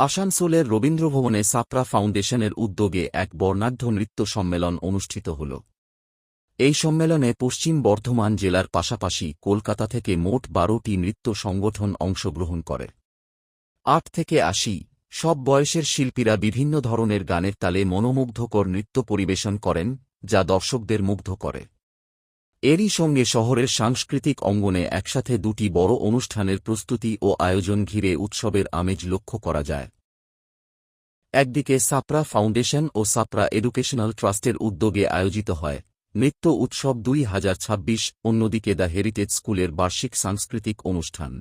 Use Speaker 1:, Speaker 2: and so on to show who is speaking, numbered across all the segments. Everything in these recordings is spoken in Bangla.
Speaker 1: আসানসোলের রবীন্দ্রভবনে সাপরা ফাউন্ডেশনের উদ্যোগে এক বর্ণাঢ্য নৃত্য সম্মেলন অনুষ্ঠিত হল। এই সম্মেলনে পশ্চিম বর্ধমান জেলার পাশাপাশি কলকাতা থেকে মোট বারোটি নৃত্য সংগঠন অংশগ্রহণ করে। আট থেকে আশি, সব বয়সের শিল্পীরা বিভিন্ন ধরনের গানের তালে মনোমুগ্ধকর নৃত্য পরিবেশন করেন, যা দর্শকদের মুগ্ধ করে। এরই সঙ্গে শহরের সাংস্কৃতিক অঙ্গনে একসাথে দুটি বড় অনুষ্ঠানের প্রস্তুতি ও আয়োজন ঘিরে উৎসবের আমেজ লক্ষ্য করা যায়। একদিকে সাপরা ফাউন্ডেশন ও সাপরা এডুকেশনাল ট্রাস্টের উদ্যোগে আয়োজিত হয়। নৃত্য উৎসব দুই হাজার ছাব্বিশ, অন্যদিকে দ্য হেরিটেজ স্কুলের বার্ষিক সাংস্কৃতিক অনুষ্ঠান।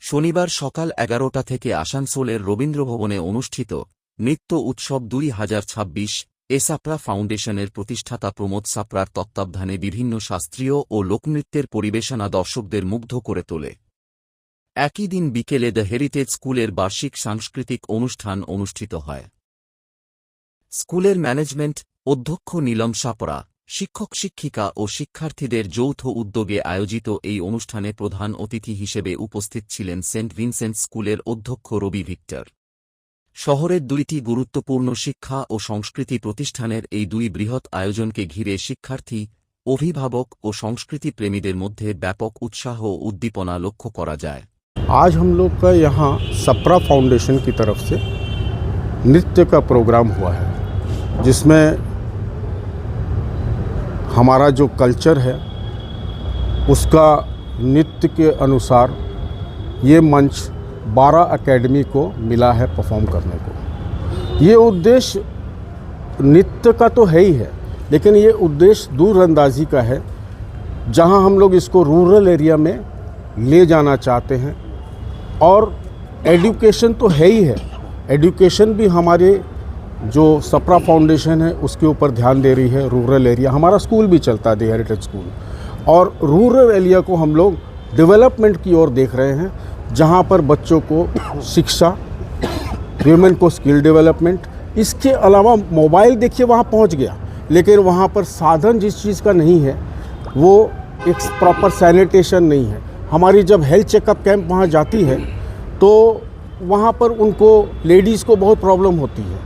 Speaker 1: শনিবার সকাল এগারোটা থেকে আসানসোলের রবীন্দ্রভবনে অনুষ্ঠিত নৃত্য উৎসব দুই হাজার ছাব্বিশ এ সাপরা ফাউন্ডেশনের প্রতিষ্ঠাতা প্রমোদ সাপরার তত্ত্বাবধানে বিভিন্ন শাস্ত্রীয় ও লোকনৃত্যের পরিবেশনা দর্শকদের মুগ্ধ করে তোলে। একই দিন বিকেলে দ্য হেরিটেজ স্কুলের বার্ষিক সাংস্কৃতিক অনুষ্ঠান অনুষ্ঠিত হয়। স্কুলের ম্যানেজমেন্ট অধ্যক্ষ নীলম সাপরা, শিক্ষক শিক্ষিকা ও শিক্ষার্থীদের যৌথ উদ্যোগে আয়োজিত এই অনুষ্ঠানে প্রধান অতিথি হিসেবে উপস্থিত ছিলেন সেন্ট ভিনসেন্ট স্কুলের অধ্যক্ষ রবি ভিক্টর। শহরের দুইটি গুরুত্বপূর্ণ শিক্ষা ও সংস্কৃতি প্রতিষ্ঠানের এই দুই বৃহৎ আয়োজনকে ঘিরে শিক্ষার্থী অভিভাবক ও সংস্কৃতি প্রেমীদের মধ্যে ব্যাপক উৎসাহ ও উদ্দীপনা লক্ষ্য করা যায়
Speaker 2: आज हम लोग का यहाँ सप्रा फाउंडेशन की तरफ से नृत्य का प्रोग्राम हुआ है जिसमें हमारा जो कल्चर है उसका नृत्य के अनुसार ये मंच 12 एकेडमी को मिला है परफॉर्म करने को। ये उद्देश्य नृत्य का तो है ही है, लेकिन ये उद्देश्य दूरअंदाजी का है, जहाँ हम लोग इसको रूरल एरिया में ले जाना चाहते हैं। और एजुकेशन तो है ही है। एडुकेशन भी हमारे जो सप्रा फाउंडेशन है, उसके ऊपर ध्यान दे रही है रूरल एरिया हमारा स्कूल भी चलता है दी हेरिटेज स्कूल और रूरल एरिया को हम लोग डेवलपमेंट की ओर देख रहे हैं। जहाँ पर बच्चों को शिक्षा ह्यूमन को स्किल डेवलपमेंट इसके अलावा मोबाइल देखिए वहाँ पहुँच गया। लेकिन वहाँ पर साधन जिस चीज़ का नहीं है, वो एक प्रॉपर सैनिटेशन नहीं है। हमारी जब हेल्थ चेकअप कैंप वहाँ जाती है तो वहाँ पर उनको लेडीज़ को बहुत प्रॉब्लम होती है।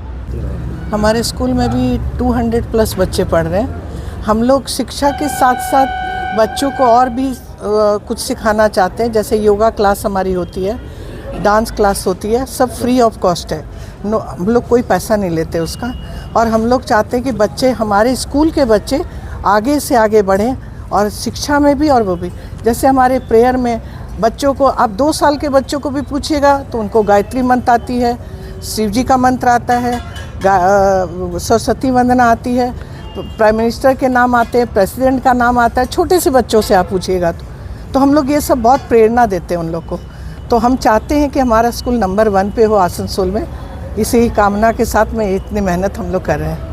Speaker 3: हमारे स्कूल में भी 200 प्लस बच्चे पढ़ रहे हैं। हम लोग शिक्षा के साथ साथ बच्चों को और भी कुछ सिखाना चाहते हैं, जैसे योगा क्लास हमारी होती है, डांस क्लास होती है, सब फ्री ऑफ़ कॉस्ट है। नो, हम लोग कोई पैसा नहीं लेते उसका। और हम लोग चाहते हैं कि बच्चे, हमारे स्कूल के बच्चे आगे से आगे बढ़ें और शिक्षा में भी और वो भी। जैसे हमारे प्रेयर में बच्चों को, आप दो साल के बच्चों को भी पूछिएगा तो उनको गायत्री मंत्र आती है, शिव जी का मंत्र आता है सरस्वती वंदना आती है। प्राइम मिनिस्टर के नाम आते हैं प्रेसिडेंट का नाम आता है, छोटे से बच्चों से आप पूछिएगा तो। तो हम लोग ये सब बहुत प्रेरणा देते हैं उन लोग को। तो हम चाहते हैं कि हमारा स्कूल नंबर वन पे हो आसनसोल में। इसी कामना के साथ में इतनी मेहनत हम लोग कर रहे हैं।